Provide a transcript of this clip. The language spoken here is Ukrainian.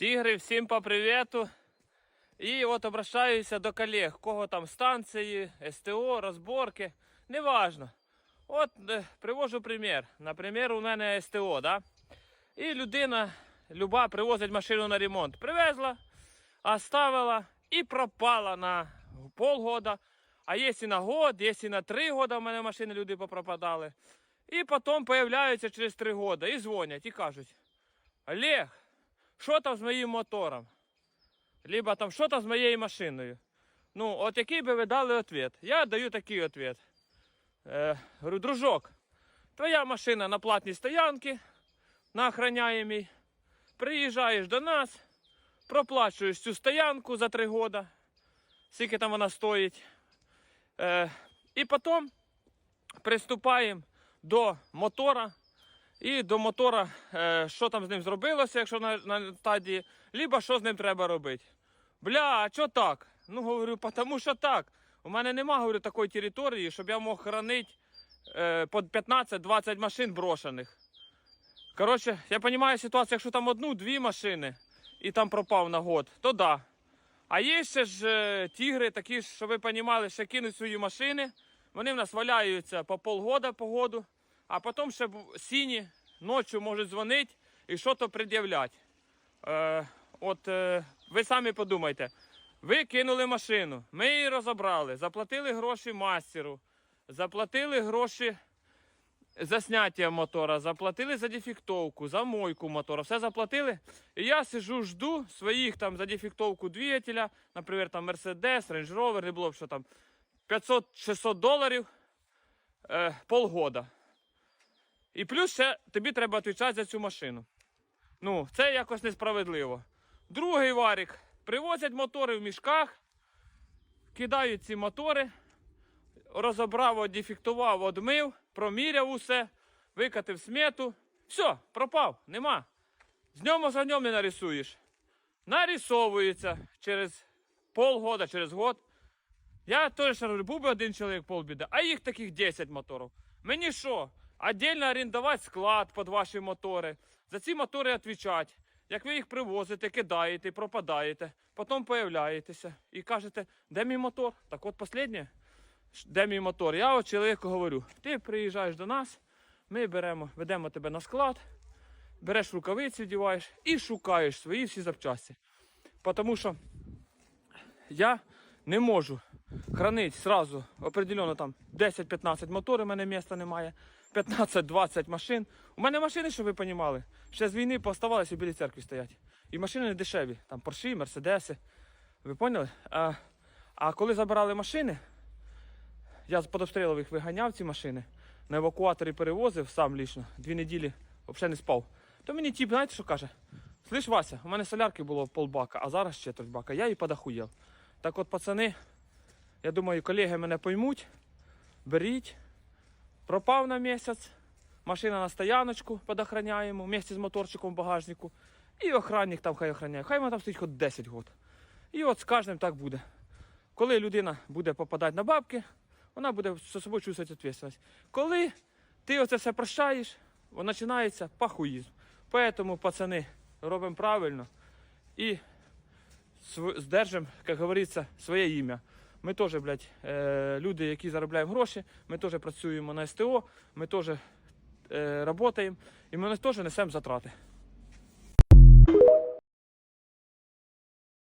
Тігри, всім по привету. І от обращаюся до колег, кого там станції, СТО, розборки, неважно. От е, привожу примір. Наприклад, у мене СТО, да? І людина, люба, привозить машину на ремонт. Привезла, оставила і пропала на полгода. А є і на год, є і на три года в мене машини люди попропадали. І потім появляються через три года і дзвонять, і кажуть: Олег, що там з моїм мотором? Либо там що там з моєю машиною. Ну, от який би ви дали відповідь? Я даю такий відповідь. Е, говорю, дружок, твоя машина на платній стоянці, на охраняємій. Приїжджаєш до нас, проплачуєш цю стоянку за три роки, скільки там вона стоїть. Е, і потім приступаємо до мотора. І до мотора, е, що там з ним зробилося, якщо на, на стадії, либо що з ним треба робити. Бля, а що так? Ну, говорю, тому що так. У мене нема говорю, такої території, щоб я мог хранити е, по 15-20 машин брошених. Коротше, я розумію ситуацію, якщо там одну-дві машини і там пропав на год, то да. А є ще ж е, тігри, такі, щоб ви розуміли, ще кинуть свої машини. Вони в нас валяються по полгода по году, а потім ще сіні ночі можуть дзвонити і щось пред'являти. Е, от е, ви самі подумайте. Ви кинули машину, ми її розібрали, заплатили гроші мастеру, заплатили гроші за зняття мотора, заплатили за дефектовку, за мойку мотора, все заплатили. І я сижу, жду своїх там за дефектовку двигателя, наприклад, там Mercedes, Range Rover, не було б що там 500-600 доларів е, полгода. І плюс ще тобі треба відповідати за цю машину. Ну, це якось несправедливо. Другий варік. Привозять мотори в мішках, кидають ці мотори, розібрав, одефектував, одмив, проміряв усе, викатив смету. Все, пропав, нема. З ньому за ньому не нарисуєш. Нарисовується через полгода, через год. Я теж говорю, був би один чоловік полбіда, а їх таких 10 моторів. Мені що? Отдельно орендувати склад під ваші мотори, за ці мотори відповідати. Як ви їх привозите, кидаєте, пропадаєте, потім появляєтеся і кажете, де мій мотор? Так от останнє, де мій мотор? Я от чоловіку говорю, ти приїжджаєш до нас, ми беремо, ведемо тебе на склад, береш рукавиці, вдіваєш і шукаєш свої всі запчасті. Тому що я не можу хранити сразу определенно там 10-15 моторів, у мене міста немає, 15-20 машин. У мене машини, щоб ви розуміли, ще з війни поставалися біля церкви стоять. І машини не дешеві, там Порші, Мерседеси. Ви поняли? А, а коли забирали машини, я з подобстрілових виганяв ці машини, на евакуаторі перевозив сам лічно, дві неділі взагалі не спав. То мені тіп, знаєте, що каже? Слиш, Вася, у мене солярки було полбака, а зараз четверть бака. Я і подахуєв. Так от, пацани, я думаю, колеги мене поймуть. Беріть. Пропав на місяць. Машина на стояночку подохраняємо вместе з моторчиком в багажнику. І охранник там хай охраняє. Хай вона там стоїть хоч 10 років. І от з кожним так буде. Коли людина буде попадати на бабки, вона буде з собою чувствувати відповідальність. Коли ти оце все прощаєш, починається пахуїзм. Поэтому, пацани, робимо правильно і здержимо, як говориться, своє ім'я. Ми теж, блядь, е, люди, які заробляємо гроші, ми теж працюємо на СТО, ми теж е, працюємо і ми теж несемо затрати.